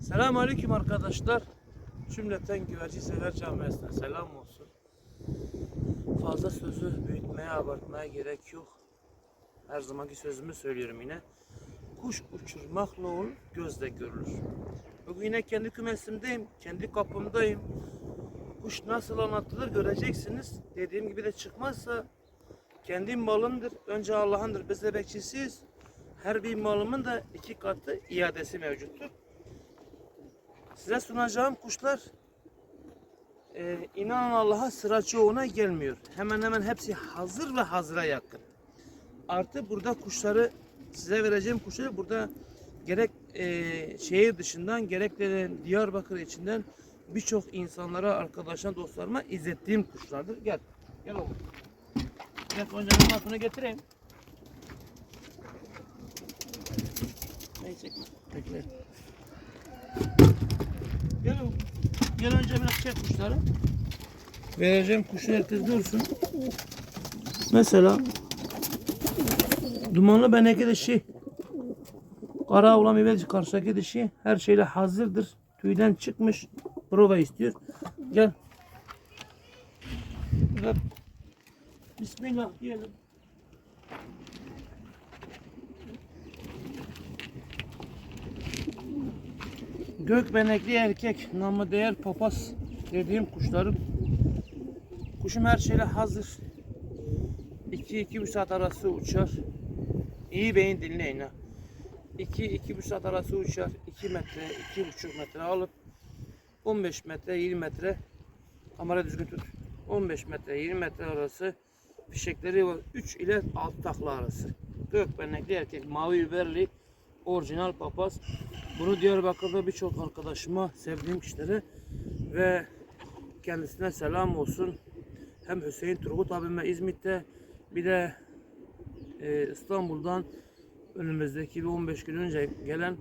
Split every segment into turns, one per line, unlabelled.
Selamun Aleyküm arkadaşlar. Cümleten güvercin sever camiasına selam olsun. Fazla sözü büyütmeye, abartmaya gerek yok. Her zamanki sözümü söylüyorum yine. Kuş uçurmakla olur, gözle görülür. Bugün yine kendi kümesimdeyim, kendi kapımdayım. Kuş nasıl anlatılır göreceksiniz. Dediğim gibi de çıkmazsa kendi malımdır. Önce Allah'ındır. Biz de bekçisiyiz. Her bir malımın da iki katı iadesi mevcuttur. Size sunacağım kuşlar e, inanın Allah'a sıra çoğuna gelmiyor. Hemen hemen hepsi hazır ve hazıra yakın. Artı burada kuşları size vereceğim kuşları burada gerek e, şehir dışından gerek de Diyarbakır içinden birçok insanlara, arkadaşlarına, dostlarıma izlettiğim kuşlardır. Gel. Gel oğlum. Gel Gonca'nın lafını getireyim. Bekle. Gel. Gel önce biraz çek kuşları. Vereceğim kuşu herkes dursun. Mesela dumanlı beneke dişi. Kara oğlan meyveci karşıdaki dişi her şeyle hazırdır. Tüyden çıkmış. Prova istiyor. Gel. Gel. Bismillah diyelim. Gök benekli erkek, namı değer papaz dediğim kuşlarım. Kuşum her şeyle hazır. 2-2,5 saat arası uçar. İyi beyin dinleyin ha. 2-2,5 saat arası uçar. 2 metre, 2,5 metre alıp 15 metre, 20 metre kamera düzgün tut. 15 metre, 20 metre arası fişekleri var. 3 ile 6 takla arası. Gök benekli erkek, mavi biberli, orijinal papaz. Bunu Diyarbakır'da birçok arkadaşıma, sevdiğim kişilere ve kendisine selam olsun. Hem Hüseyin Turgut abime İzmit'te bir de e, İstanbul'dan önümüzdeki bir 15 gün önce gelen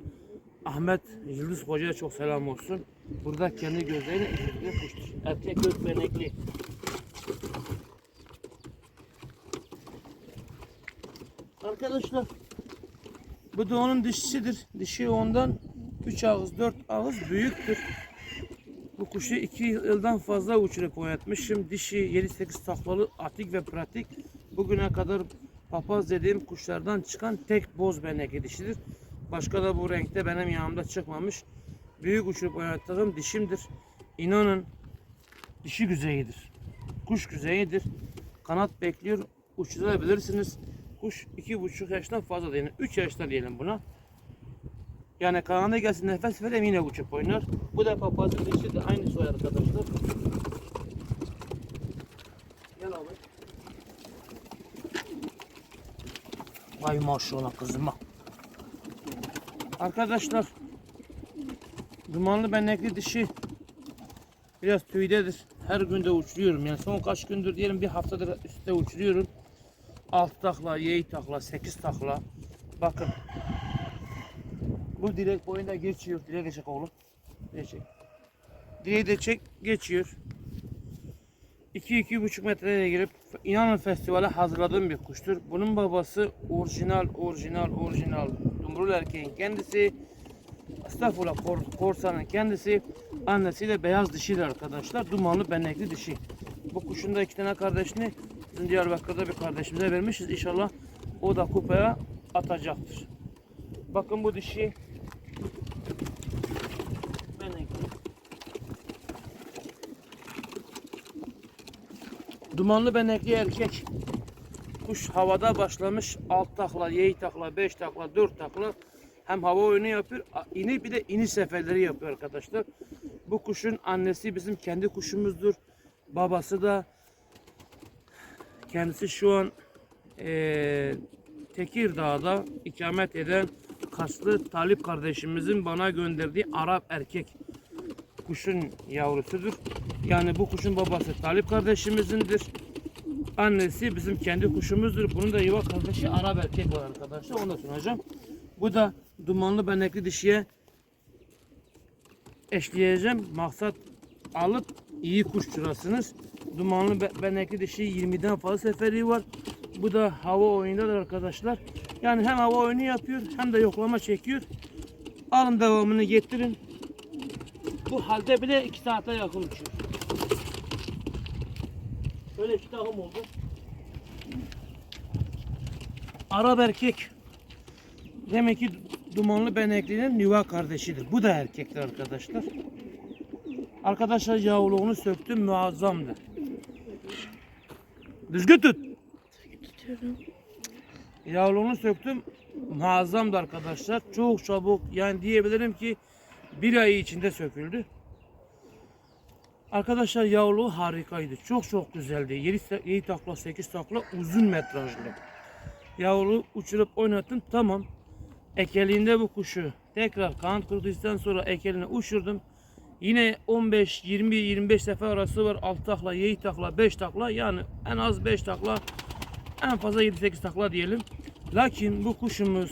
Ahmet Yıldız Hoca'ya çok selam olsun. Burada kendi gözleriyle izlediği kuştur. Erkek gök benekli. Arkadaşlar bu da onun dişisidir. Dişi ondan 3 ağız 4 ağız büyüktür. Bu kuşu 2 yıldan fazla uçurup oynatmışım. Dişi 7-8 taklalı atik ve pratik. Bugüne kadar papaz dediğim kuşlardan çıkan tek boz benekli dişidir. Başka da bu renkte benim yanımda çıkmamış. Büyük uçurup oynattığım dişimdir. İnanın dişi güzeyidir. Kuş güzeyidir. Kanat bekliyor. Uçurabilirsiniz. Kuş iki buçuk yaştan fazla değil. 3 yaşta diyelim buna. Yani kanada gelsin nefes vereyim yine uçup oynar. Bu da papazın dişi de aynı soy arkadaşlar. Gel abi. Vay maşallah kızıma. Arkadaşlar dumanlı benekli dişi biraz tüydedir. Her günde uçuruyorum. Yani son kaç gündür diyelim bir haftadır üstte uçuruyorum. 6 takla, 7 takla, 8 takla. Bakın. Bu direk boyunda geçiyor. Direk geçecek oğlum. Geçecek. Direği de çek geçiyor. 2-2,5 metreye girip inanın festivale hazırladığım bir kuştur. Bunun babası orijinal, orijinal, orijinal. Dumrul erkeğin kendisi. Estağfurullah kor, korsanın kendisi. Annesi de beyaz dişidir arkadaşlar. Dumanlı benekli dişi. Bu kuşun da iki tane kardeşini Diyarbakır'da bir kardeşimize vermişiz. İnşallah o da kupaya atacaktır. Bakın bu dişi. Dumanlı benekli erkek. Kuş havada başlamış. Alt takla, 7 takla, 5 takla, 4 takla. Hem hava oyunu yapıyor. ini bir de iniş seferleri yapıyor arkadaşlar. Bu kuşun annesi bizim kendi kuşumuzdur. Babası da kendisi şu an eee Tekirdağ'da ikamet eden Kaslı Talip kardeşimizin bana gönderdiği Arap erkek kuşun yavrusudur. Yani bu kuşun babası Talip kardeşimizindir. Annesi bizim kendi kuşumuzdur. Bunun da yuva kardeşi Arap erkek var arkadaşlar. Onu da sunacağım. Bu da dumanlı benekli dişiye eşleyeceğim. Maksat alıp iyi kuş uçurasınız. Dumanlı be- benekli dişi 20'den fazla seferi var. Bu da hava oyundadır arkadaşlar. Yani hem hava oyunu yapıyor hem de yoklama çekiyor. Alın devamını getirin. Bu halde bile 2 saate yakın uçuyor. Böyle iki takım oldu. Arap erkek. Demek ki dumanlı benekli'nin yuva kardeşidir. Bu da erkektir arkadaşlar. Arkadaşlar yavruluğunu söktüm muazzamdı. Düzgün tut.
Tutuyorum.
Yavruluğunu söktüm muazzamdı arkadaşlar. Çok çabuk yani diyebilirim ki bir ay içinde söküldü. Arkadaşlar yavruluğu harikaydı. Çok çok güzeldi. 7, 7 takla 8 takla uzun metrajlı. Yavruluğu uçurup oynattım tamam. Ekeliğinde bu kuşu tekrar kanat kırdıktan sonra ekeline uçurdum. Yine 15, 20, 25 sefer arası var. 6 takla, 7 takla, 5 takla. Yani en az 5 takla, en fazla 7-8 takla diyelim. Lakin bu kuşumuz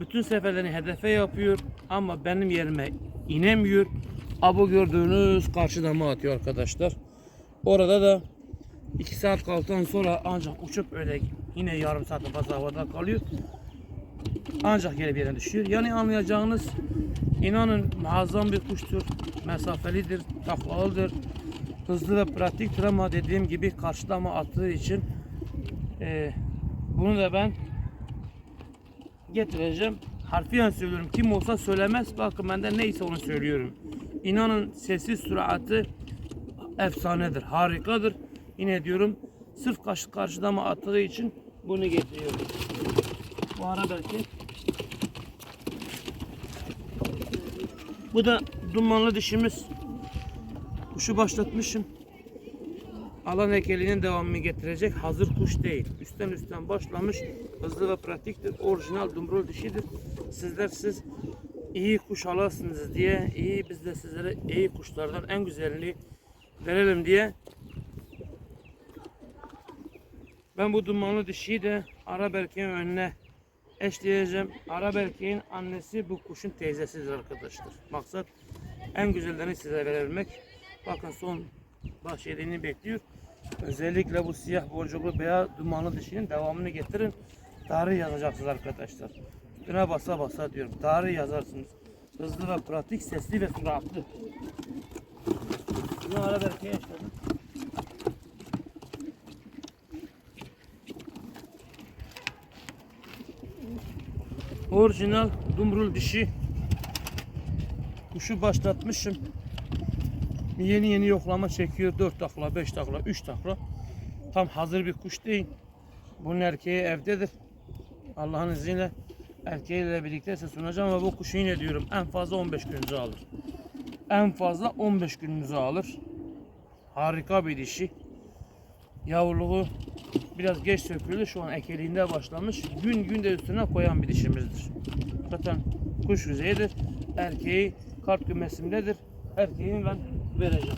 bütün seferlerini hedefe yapıyor ama benim yerime inemiyor. Abo gördüğünüz karşıdama atıyor arkadaşlar. Orada da 2 saat kaldıktan sonra ancak uçup öyle yine yarım saat fazla havada kalıyor. Ancak geri bir yere düşüyor. Yani anlayacağınız inanın muazzam bir kuştur. Mesafelidir, taklalıdır. Hızlı ve pratiktir ama dediğim gibi karşılama attığı için eee, bunu da ben getireceğim. Harfiyen söylüyorum. Kim olsa söylemez. Bakın ben de neyse onu söylüyorum. İnanın sessiz süratı efsanedir. Harikadır. Yine diyorum sırf karşı karşıdama attığı için bunu getiriyorum. Bu ara belki. Bu da dumanlı dişimiz. Kuşu başlatmışım. Alan hekelinin devamını getirecek hazır kuş değil. Üstten üstten başlamış. Hızlı ve pratiktir. Orijinal dumrul dişidir. Sizler siz iyi kuş alasınız diye iyi biz de sizlere iyi kuşlardan en güzelini verelim diye ben bu dumanlı dişiyi de Arap erkeğin önüne eşleyeceğim. Arap erkeğin annesi bu kuşun teyzesidir arkadaşlar. Maksat en güzellerini size verebilmek. Bakın son baş yediğini bekliyor. Özellikle bu siyah borcuklu beyaz dumanlı dişinin devamını getirin. Tarih yazacaksınız arkadaşlar. Üstüne basa basa diyorum. Tarih yazarsınız. Hızlı ve pratik, sesli ve süratli. Bunu Arap erkeğe eşledim. Orijinal dumrul dişi. Kuşu başlatmışım. Yeni yeni yoklama çekiyor. 4 takla, 5 takla, 3 takla. Tam hazır bir kuş değil. Bunun erkeği evdedir. Allah'ın izniyle erkeğiyle birlikte size sunacağım ama bu kuşu yine diyorum en fazla 15 gününüzü alır. En fazla 15 gününüzü alır. Harika bir dişi. Yavruluğu biraz geç söküldü. Şu an ekeliğinde başlamış. Gün gün de üstüne koyan bir dişimizdir. Zaten kuş yüzeyidir. Erkeği kart kümesindedir. Erkeğini ben vereceğim.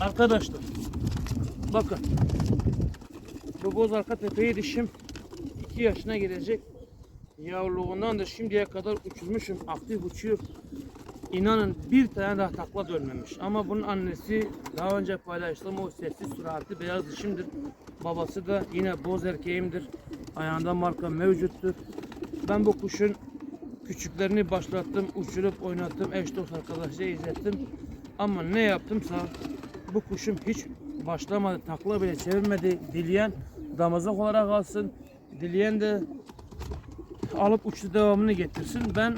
Arkadaşlar bakın bu boz arka tepeyi dişim 2 yaşına gelecek. Yavruluğundan da şimdiye kadar uçurmuşum. Aktif uçuyor. İnanın bir tane daha takla dönmemiş. Ama bunun annesi daha önce paylaştığım o sessiz süratli beyaz dişimdir. Babası da yine boz erkeğimdir. Ayağında marka mevcuttur. Ben bu kuşun küçüklerini başlattım, uçurup oynattım, eş dost arkadaşlara izlettim. Ama ne yaptımsa bu kuşum hiç başlamadı, takla bile çevirmedi. Dileyen damızlık olarak alsın. Dileyen de alıp uçtu devamını getirsin. Ben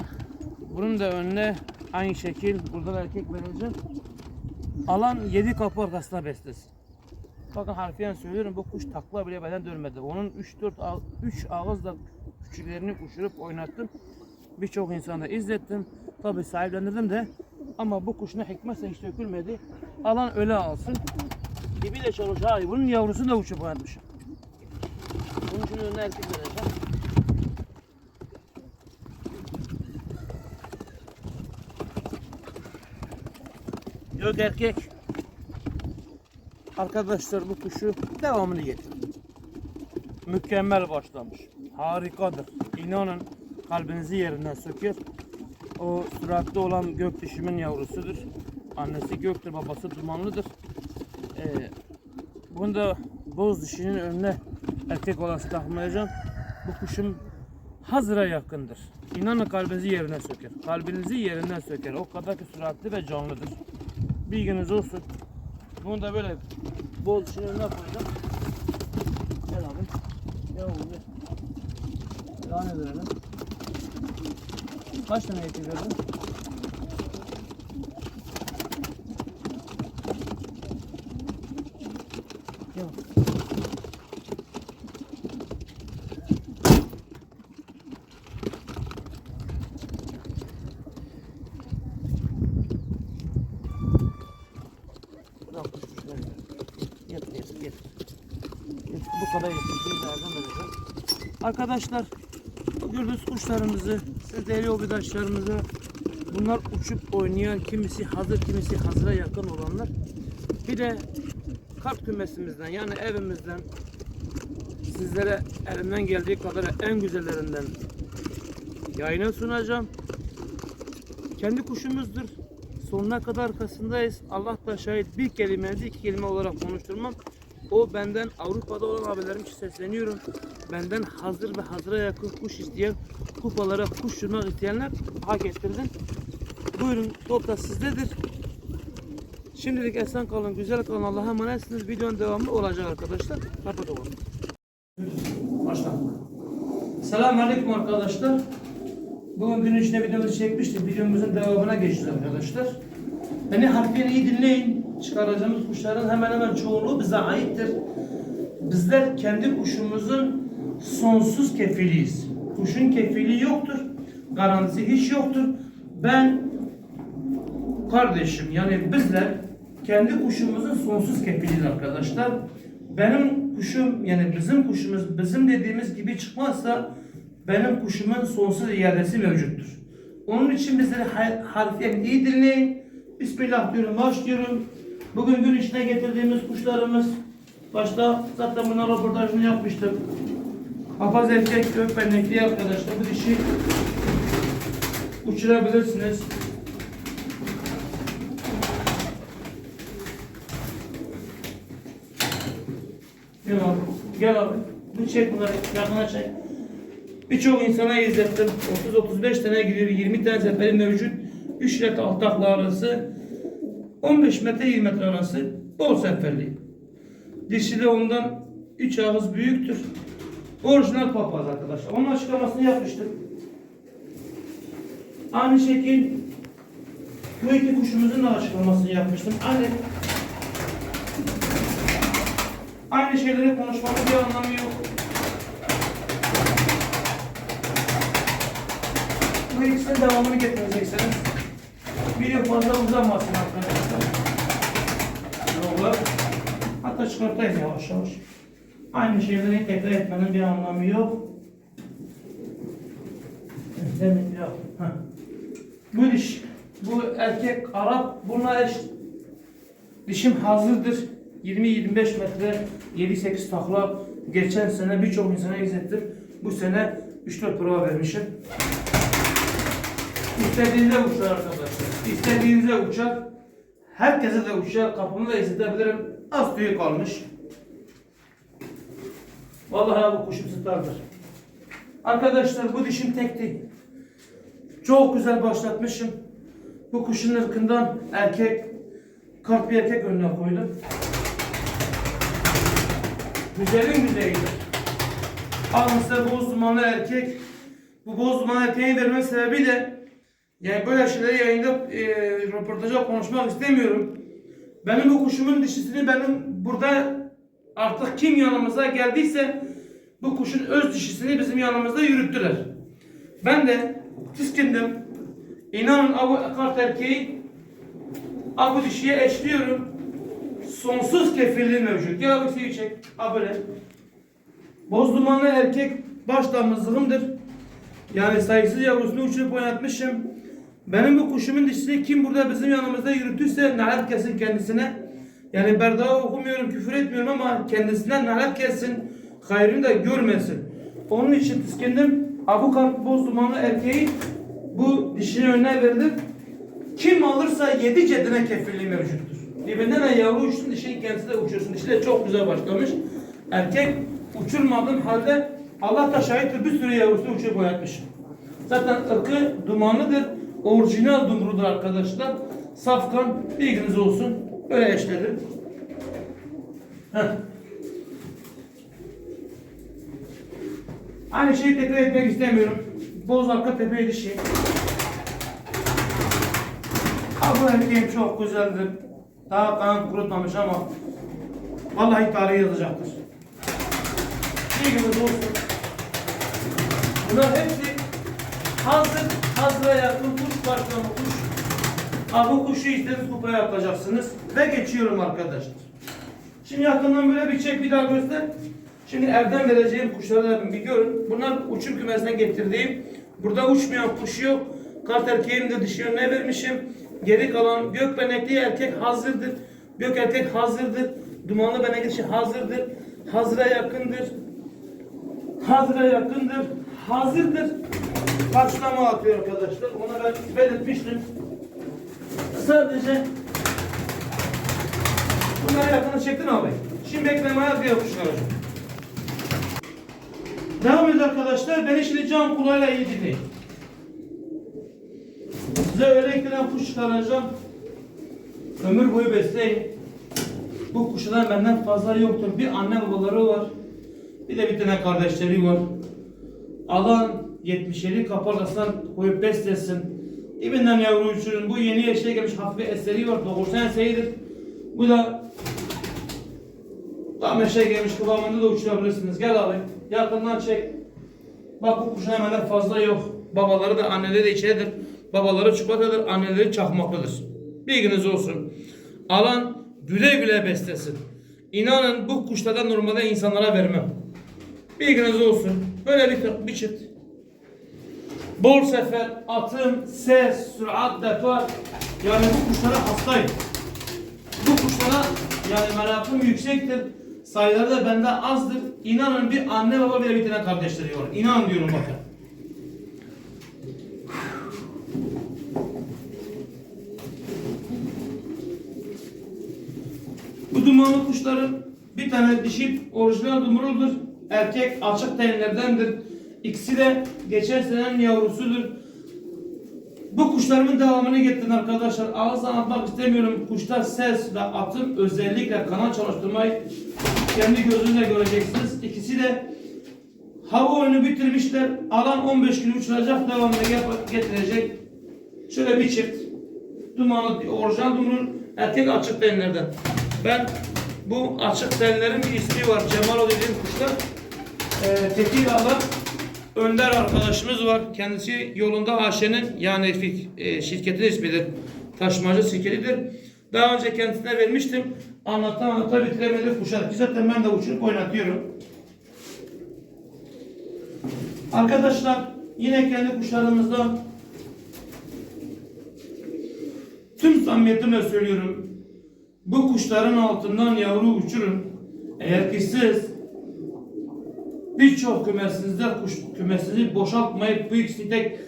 bunun da önüne aynı şekil burada da erkek vereceğim. Alan 7 kapı arkasına beslesin. Bakın harfiyen söylüyorum bu kuş takla bile beden dönmedi. Onun 3-4 3 ağızla küçüklerini uçurup oynattım. Birçok insanda izlettim. Tabi sahiplendirdim de ama bu kuş ne hikmetse hiç dökülmedi. Alan öyle alsın. Gibi de çalış. Hayır bunun yavrusunu da uçup oynatmışım. Bunun için önüne erkek vereceğim. Yok erkek. Arkadaşlar bu kuşu devamını getirin. Mükemmel başlamış. Harikadır. İnanın kalbinizi yerinden söker. O süratli olan gök dişimin yavrusudur. Annesi göktür, babası dumanlıdır. Ee, bunu da boz dişinin önüne erkek olası takmayacağım. Bu kuşum hazıra yakındır. İnanın kalbinizi yerine söker. Kalbinizi yerinden söker. O kadar ki süratli ve canlıdır. Bilginiz olsun. Bunu da böyle bol içine önüne koyacağım. Gel abi. Gel oğlum gel. Devam edelim. Kaç tane eti? Gel. Bırak kuş kuşları. Yeter yeter yeter. Yeter, Bu kadar yeter. Bir nereden vereceğim? Arkadaşlar gördüğünüz kuşlarımızı, siz değerli obidaşlarımızı bunlar uçup oynayan kimisi hazır kimisi hazıra yakın olanlar. Bir de kart kümesimizden yani evimizden sizlere elimden geldiği kadar en güzellerinden yayına sunacağım. Kendi kuşumuzdur. Sonuna kadar arkasındayız. Allah da şahit bir kelimenizi iki kelime olarak konuşturmam. O benden Avrupa'da olan abilerim için sesleniyorum. Benden hazır ve hazıra yakın kuş isteyen, kupalara kuş uçurmak isteyenler hak ettirdin. Buyurun top da sizdedir. Şimdilik esen kalın, güzel kalın. Allah'a emanetsiniz. Videonun devamı olacak arkadaşlar. Kapatalım. Başla. Selamun Aleyküm arkadaşlar. Bugün gün içinde videomuzu çekmiştik. Videomuzun devamına geçeceğiz arkadaşlar. Beni harfiyen iyi dinleyin. Çıkaracağımız kuşların hemen hemen çoğunluğu bize aittir. Bizler kendi kuşumuzun sonsuz kefiliyiz. Kuşun kefili yoktur. Garantisi hiç yoktur. Ben kardeşim yani bizler kendi kuşumuzun sonsuz kefiliyiz arkadaşlar. Benim kuşum yani bizim kuşumuz bizim dediğimiz gibi çıkmazsa benim kuşumun sonsuz iadesi mevcuttur. Onun için bizleri ha- harfiyen iyi dinleyin. Bismillah diyorum başlıyorum. Bugün gün içine getirdiğimiz kuşlarımız başta zaten bunlar röportajını yapmıştık. Papaz erkek gökbenekli arkadaşlar bu dişi uçurabilirsiniz. Gel abi. Gel abi. Bu çek bunları yakına çek. Birçok insana izlettim. 30-35 tane gidiyor. 20 tane seferi mevcut. 3 ile alt takla arası. 15 metre 20 metre arası. Bol seferli. Dişi de ondan 3 ağız büyüktür. Orijinal papaz arkadaşlar. Onun açıklamasını yapmıştık. Aynı şekil bu iki kuşumuzun da açıklamasını yapmıştım. Aynı Aynı şeyleri konuşmanın bir anlamı yok. Bu ikisinin devamını getireceksiniz. Video fazla uzamasın arkadaşlar. Hatta çıkartayım yavaş yavaş. Aynı şeyleri tekrar etmenin bir anlamı yok. Demin. Heh. Bu diş, bu erkek Arap, bununla eş Dişim hazırdır. 20-25 metre 7-8 takla geçen sene birçok insana izlettim. Bu sene 3-4 prova vermişim. İstediğinizde uçar arkadaşlar. İstediğinizde uçar. Herkese de uçar. Kapımı da izletebilirim. Az tüyü kalmış. Vallahi bu kuşum stardır. Arkadaşlar bu dişim tek değil. Çok güzel başlatmışım. Bu kuşun ırkından erkek kart bir erkek önüne koydum. Güzelin güzelidir. Alın size boz dumanlı erkek. Bu boz dumanlı erkeği verme sebebi de yani böyle şeyleri yayında e, röportajda konuşmak istemiyorum. Benim bu kuşumun dişisini benim burada artık kim yanımıza geldiyse bu kuşun öz dişisini bizim yanımızda yürüttüler. Ben de tiskindim. İnanın bu kart erkeği Abi dişiye eşliyorum. Sonsuz kefilliği mevcut. Gel abi suyu çek. Ha böyle. Boz dumanlı erkek baş damızlığımdır. Yani sayısız yavrusunu uçurup oynatmışım. Benim bu kuşumun dişini kim burada bizim yanımızda yürüttüyse nalet kesin kendisine. Yani berdağı okumuyorum, küfür etmiyorum ama kendisinden nalet kessin. Hayrını da görmesin. Onun için tiskindim. Abu kart boz dumanlı erkeği bu dişinin önüne verdim. Kim alırsa yedi cedine kefilliği mevcuttur. Dibinden de yavru uçsun, dişinin kendisi de uçursun. Dişi de çok güzel başlamış. Erkek uçurmadığım halde Allah da şahittir bir sürü yavrusunu uçurup oynatmışım. Zaten ırkı dumanlıdır. Orijinal dumrudur arkadaşlar. Safkan bilginiz olsun. Böyle eşledim. Heh. Aynı şeyi tekrar etmek istemiyorum. Boz arka tepe dişi. Ha bu erkeğim çok güzeldir. Daha kan kurutmamış ama vallahi tarihi yazacaktır. Bilginiz olsun. Bunlar hepsi hazır, hazıra yakın kuş başlama kuş. Bu kuşu istediğiniz kupaya yapacaksınız. Ve geçiyorum arkadaşlar. Şimdi yakından böyle bir çek bir daha göster. Şimdi evden vereceğim kuşları bir görün. Bunlar uçum kümesinden getirdiğim. Burada uçmayan kuş yok. Kart erkeğim de dişi yönüne vermişim. Geri kalan gök benekli erkek hazırdır. Gök erkek hazırdır. Dumanlı benekli dişi hazırdır. Hazıra yakındır. Hazıra yakındır. Hazırdır. Karşılama atıyor arkadaşlar. Ona ben belirtmiştim. Sadece Bunları yakını çektin abi. Şimdi beklemeye diye kuşlar Devam ediyor arkadaşlar. Beni şimdi cam kulağıyla iyi dinleyin. Size öyle giden kuş çıkaracağım. Ömür boyu besleyin. Bu kuşların benden fazla yoktur. Bir anne babaları var. Bir de bir tane kardeşleri var. Alan 77 kaparlasan koyup beslesin. Dibinden yavru uçurun. Bu yeni yaşa gelmiş hafif eseri var. 90 senedir. Bu da tam eşeğe gelmiş kıvamında da uçurabilirsiniz. Gel abi. Yakından çek. Bak bu kuşun hemen fazla yok. Babaları da anneleri de içeridir. Babaları çikolatadır, anneleri çakmaklıdır. Bilginiz olsun. Alan güle güle beslesin. İnanın bu kuşlardan normalde insanlara vermem. Bilginiz olsun. Böyle bir, bir çift. Bol sefer, atım, ses, sürat, depar. Yani bu kuşlara hastayım. Bu kuşlara yani merakım yüksektir. Sayıları da bende azdır. İnanın bir anne baba bile bir tane kardeşleri var. İnan diyorum bakın. Bu dumanlı kuşların bir tane dişi orijinal dumuruldur. Erkek açık tenlerdendir. İkisi de geçen senenin yavrusudur. Bu kuşlarımın devamını getirin arkadaşlar. Ağızdan atmak istemiyorum. Kuşlar ses ve atım özellikle kanal çalıştırmayı kendi gözünüzle göreceksiniz. İkisi de hava oyunu bitirmişler. Alan 15 gün uçuracak devamını getirecek. Şöyle bir çift. Dumanlı, orijinal dumrul erkek açık tenlerden. Ben bu açık tenlerin bir ismi var. Cemal o dediğim kuşlar. Ee, Tekirdağ'da Önder arkadaşımız var. Kendisi yolunda AŞ'nin yani fik- e, şirketin ismidir. Taşımacı şirketidir. Daha önce kendisine vermiştim. Anlata anlata bitiremedi kuşlar. Ki Zaten ben de uçurup oynatıyorum. Arkadaşlar yine kendi kuşlarımızdan tüm samimiyetimle söylüyorum. Bu kuşların altından yavru uçurun. Eğer ki siz birçok kümesinizde kuş kümesini boşaltmayıp bu ikisini tek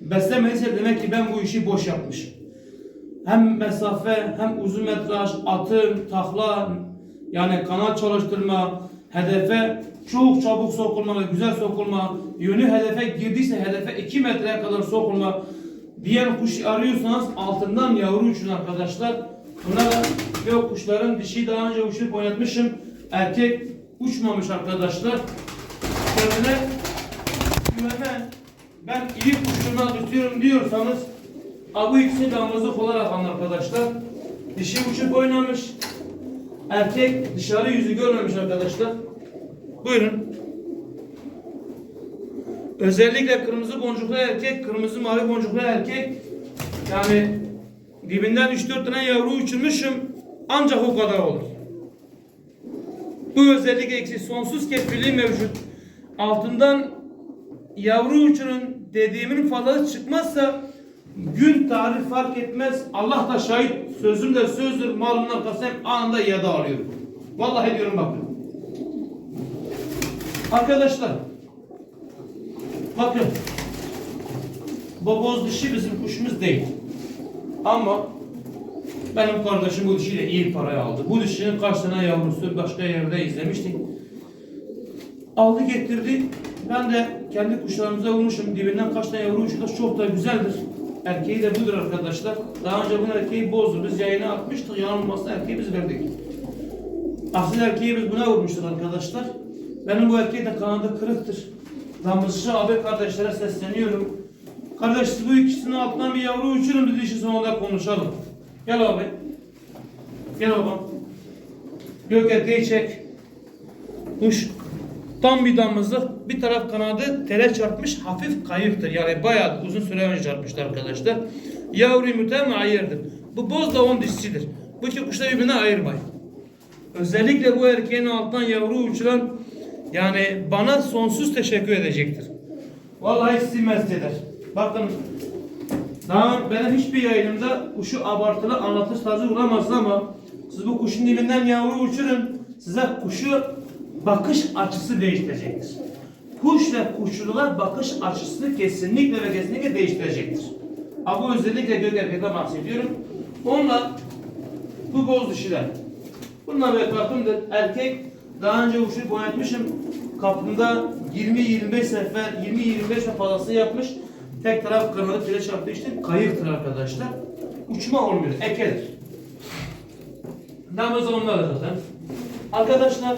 beslemediyse demek ki ben bu işi boş yapmışım. Hem mesafe hem uzun metraj, atım, takla yani kanal çalıştırma, hedefe çok çabuk sokulma ve güzel sokulma, yönü hedefe girdiyse hedefe 2 metreye kadar sokulma diğer kuş arıyorsanız altından yavru uçun arkadaşlar. Bunlar ve kuşların dişi daha önce uçurup oynatmışım. Erkek uçmamış arkadaşlar kendine güvene ben iyi kuşturmak istiyorum diyorsanız bu ikisi damızlık olarak alın arkadaşlar. Dişi uçup oynamış. Erkek dışarı yüzü görmemiş arkadaşlar. Buyurun. Özellikle kırmızı boncuklu erkek, kırmızı mavi boncuklu erkek yani dibinden 3-4 tane yavru uçurmuşum ancak o kadar olur. Bu özellik eksik sonsuz kefilliği mevcut. Altından yavru uçurun dediğimin fazlası çıkmazsa gün tarih fark etmez. Allah da şahit sözüm de sözdür malımdan kasem anında iade alıyorum. Vallahi diyorum bakın. Arkadaşlar bakın boboz dişi bizim kuşumuz değil. Ama benim kardeşim bu dişiyle iyi parayı aldı. Bu dişinin kaç tane yavrusu başka yerde izlemiştik. Aldı getirdi. Ben de kendi kuşlarımıza vurmuşum. Dibinden kaç tane yavru uçtu. Çok da güzeldir. Erkeği de budur arkadaşlar. Daha önce bunun erkeği bozdu. Biz yayına atmıştık. Yanılmasına erkeği biz verdik. Asil erkeği biz buna vurmuştuk arkadaşlar. Benim bu erkeği de kanadı kırıktır. Damızcı abi kardeşlere sesleniyorum. Kardeş siz bu ikisinin altından bir yavru uçurun biz işi sonunda konuşalım. Gel abi. Gel babam. Gök erkeği çek. Kuş tam bir damızlık. Bir taraf kanadı tele çarpmış hafif kayıktır. Yani bayağı uzun süre önce çarpmıştı arkadaşlar. Yavru mı ayırdır. Bu boz da on dişçidir. Bu iki kuşları birbirine ayırmayın. Özellikle bu erkeğin altından yavru uçuran yani bana sonsuz teşekkür edecektir. Vallahi sizi mest eder. Bakın daha benim hiçbir yayınımda kuşu abartılı anlatış tarzı bulamazsın ama siz bu kuşun dilinden yavru uçurun. Size kuşu bakış açısı değiştirecektir. Kuş ve kuşçuluğa bakış açısını kesinlikle ve kesinlikle değiştirecektir. Ama özellikle gök erkekten bahsediyorum. Onunla bu boz dişiler. Bunlar böyle kapımdır. Erkek daha önce uçurup oynatmışım. Kapımda 20-25 sefer, 20-25 ve yapmış. Tek taraf kanadı file çarptığı için kayıktır arkadaşlar. Uçma olmuyor, ekedir. Damız onlar da zaten. Arkadaşlar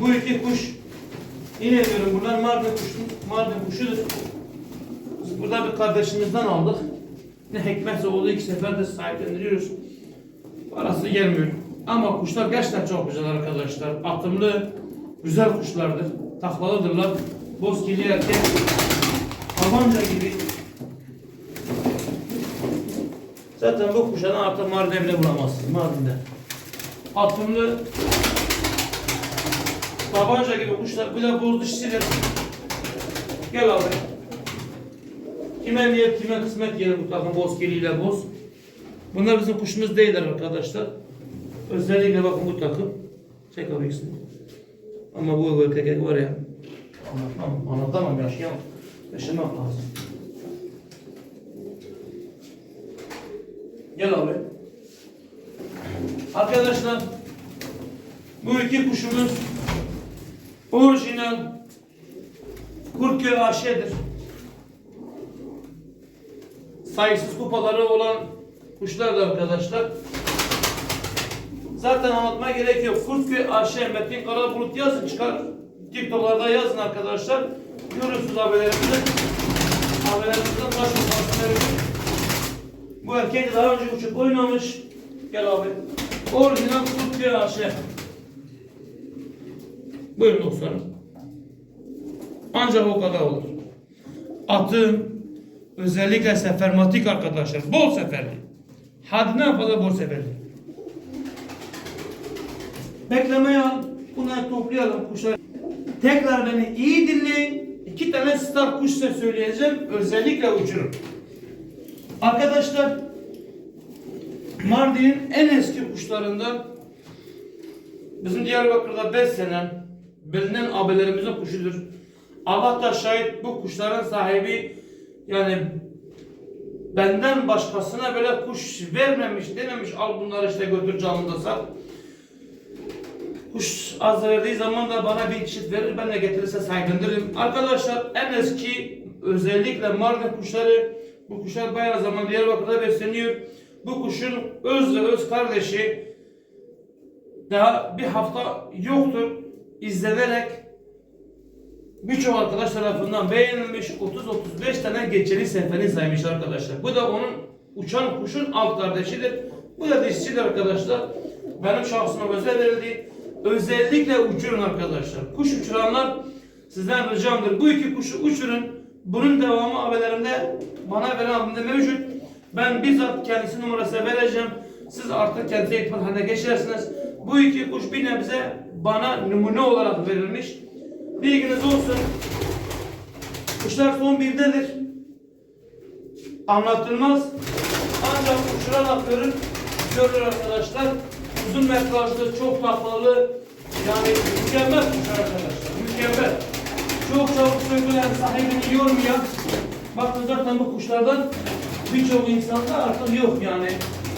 bu iki kuş yine diyorum bunlar Mardin kuşu, Mardin kuşudur. Biz burada bir kardeşimizden aldık. Ne hikmetse oldu iki sefer de sahiplendiriyoruz. Parası gelmiyor. Ama kuşlar gerçekten çok güzel arkadaşlar. Atımlı, güzel kuşlardır. Taklalıdırlar. Bozkirli erkek. Tabanca gibi. Zaten bu kuşların artık Mardin'de bulamazsınız. Mardin'de. Atımlı, tabanca gibi kuşlar. De boz dişçidir. Gel abi. Kime niyet, kime kısmet gelir bu takım bozkirliyle boz. Bunlar bizim kuşumuz değiller arkadaşlar. Özellikle bakın bu takım. Çek abi ikisini. Ama bu erkek var ya. Anlatmam, anlatamam yaşayamam. Yaşamak lazım. Gel abi. Arkadaşlar bu iki kuşumuz orijinal Kurköy AŞ'dir. Sayısız kupaları olan kuşlar da arkadaşlar. Zaten anlatmaya gerek yok. Kurtköy AŞ Metin Karabulut yazın çıkar. TikTok'larda yazın arkadaşlar. Görüyorsunuz haberlerimizi. Haberlerimizden başvurmasını mevcut. Bu erkek daha önce uçup oynamış. Gel abi. Orijinal Kurtköy AŞ. Buyurun dostlarım. Ancak o kadar olur. Atım özellikle sefermatik arkadaşlar. Bol seferli. Haddinden fazla bol seferli. Beklemeye al. Bunları toplayalım kuşlar. Tekrar beni iyi dinleyin. İki tane star kuş size söyleyeceğim. Özellikle uçurun. Arkadaşlar Mardin'in en eski kuşlarından bizim Diyarbakır'da beslenen bilinen abilerimizin kuşudur. Allah da şahit bu kuşların sahibi yani benden başkasına böyle kuş vermemiş dememiş al bunları işte götür camında sat. Kuş az verdiği zaman da bana bir çift verir ben de getirirse sahiplendiririm. Arkadaşlar en eski özellikle Mardin kuşları bu kuşlar bayağı zaman Diyarbakır'da besleniyor. Bu kuşun öz ve öz kardeşi daha bir hafta yoktur izlenerek birçok arkadaş tarafından beğenilmiş 30-35 tane geçeli seferi saymış arkadaşlar. Bu da onun uçan kuşun alt kardeşidir. Bu da dişçidir arkadaşlar. Benim şahsıma özel verildi. Özellikle uçurun arkadaşlar. Kuş uçuranlar sizden ricamdır. Bu iki kuşu uçurun. Bunun devamı haberlerimde bana veren abimde mevcut. Ben bizzat kendisi numarası vereceğim. Siz artık kendinize itibar haline geçersiniz. Bu iki kuş bir nebze bana numune olarak verilmiş. Bilginiz olsun. Kuşlar son birdedir. Anlatılmaz. Ancak uçuran akların görülür arkadaşlar. Uzun metrajlı, çok taklalı. Yani mükemmel kuşlar arkadaşlar. Mükemmel. Çok çabuk sökülen, sahibini yormayan. Bakın zaten bu kuşlardan birçok insanda artık yok yani.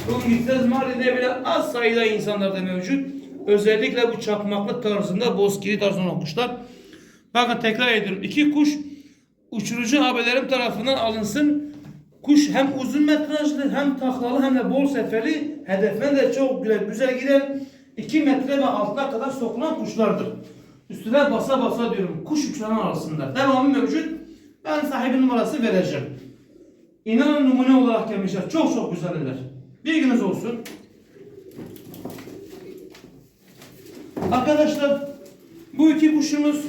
Bugün gitseniz Mardin'de bile az sayıda insanlarda mevcut.
Özellikle bu çakmaklı tarzında, bozkiri tarzında kuşlar. Bakın tekrar ediyorum. iki kuş uçurucu abilerim tarafından alınsın. Kuş hem uzun metrajlı hem taklalı hem de bol seferli. Hedefine de çok güzel, güzel gider. 2 metre ve altına kadar sokulan kuşlardır. Üstüne basa basa diyorum. Kuş uçuran arasında. Devamı mevcut. Ben sahibi numarası vereceğim. İnanın numune olarak gelmişler. Çok çok güzeller. Bilginiz olsun. Arkadaşlar bu iki kuşumuz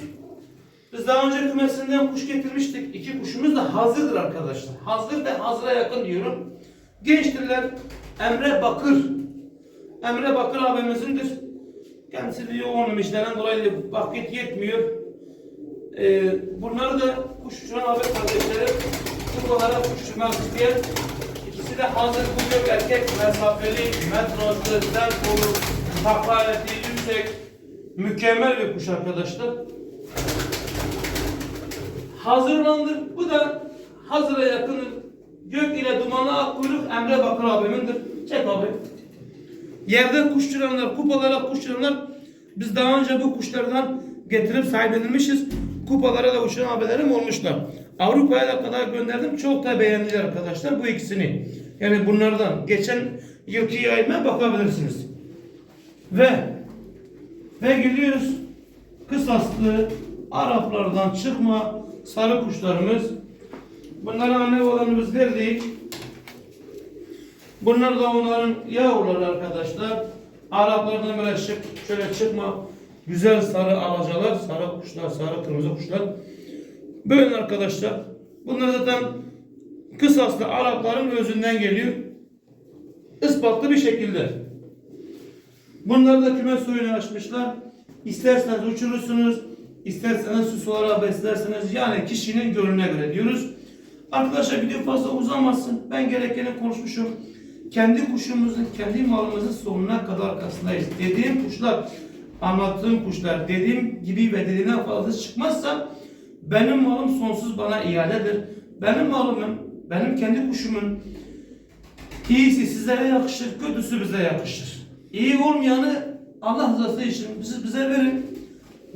biz daha önce kümesinden kuş getirmiştik. İki kuşumuz da hazırdır arkadaşlar. Hazır ve hazıra yakın diyorum. Gençtirler. Emre Bakır. Emre Bakır abimizin Kendisi de yoğun işlerden dolayı vakit yetmiyor. Ee, bunları da kuş uçuran abi kardeşlerim buralara kuş uçurmak isteyen ikisi de hazır bu gök erkek mesafeli, metrajlı, tempolu, takliyeti yüksek, mükemmel bir kuş arkadaşlar. Hazırlandır. Bu da hazıra yakın gök ile dumanlı ak kuyruk Emre Bakır abimindir. Çek abi. Yerde kuş uçuranlar, kupalara kuş uçuranlar biz daha önce bu kuşlardan getirip sahiplenilmişiz. Kupalara da uçuran abilerim olmuşlar. Avrupa'ya da kadar gönderdim. Çok da beğendiler arkadaşlar bu ikisini. Yani bunlardan geçen yılki yayına bakabilirsiniz. Ve ve geliyoruz kısaslı Araplardan çıkma sarı kuşlarımız. Bunlara anne olanımız verdik. Bunlar da onların yavruları arkadaşlar. Araplardan böyle şık, şöyle çıkma güzel sarı alacalar, sarı kuşlar, sarı kırmızı kuşlar. Böyle arkadaşlar. Bunlar zaten kısaslı Arapların özünden geliyor. Ispatlı bir şekilde. Bunları da küme suyunu açmışlar. İsterseniz uçurursunuz, isterseniz süs olarak beslersiniz. Yani kişinin gönlüne göre diyoruz. Arkadaşlar video fazla uzamasın. Ben gerekeni konuşmuşum. Kendi kuşumuzun, kendi malımızın sonuna kadar arkasındayız. Dediğim kuşlar, anlattığım kuşlar dediğim gibi ve dediğinden fazla çıkmazsa benim malım sonsuz bana iadedir. Benim malımın, benim kendi kuşumun iyisi sizlere yakışır, kötüsü bize yakışır. İyi olmayanı Allah rızası için bize, bize verin.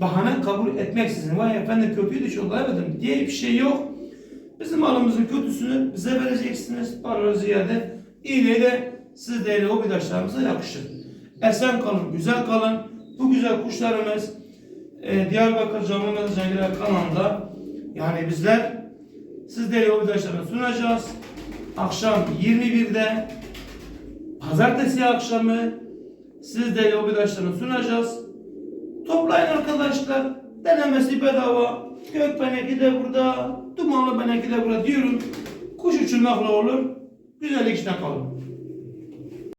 Bahane kabul etmeksizin. Vay efendim kötüydü şu olaymadım diye bir şey yok. Bizim malımızın kötüsünü bize vereceksiniz. Para ziyade iyiliği de siz değerli hobidaşlarımıza yakışır. Esen kalın, güzel kalın. Bu güzel kuşlarımız e, Diyarbakır Canlı Medicangirler kanalında yani bizler siz değerli hobidaşlarına sunacağız. Akşam 21'de Pazartesi akşamı siz değerli hobidaşlarına sunacağız. Toplayın arkadaşlar. Denemesi bedava. Gök beneki de burada. Dumanlı beneki de burada diyorum. Kuş uçurmakla olur. Güzellik içinde kalın.